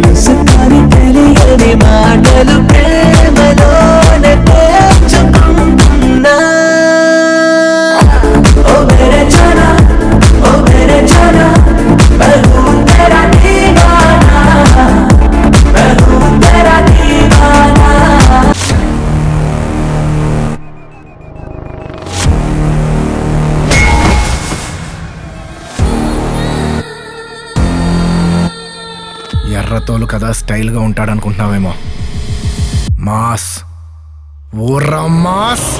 listen ఎర్రతోలు కదా స్టైల్గా ఉంటాడనుకుంటున్నావేమో. Mass. ఊర్రా mass.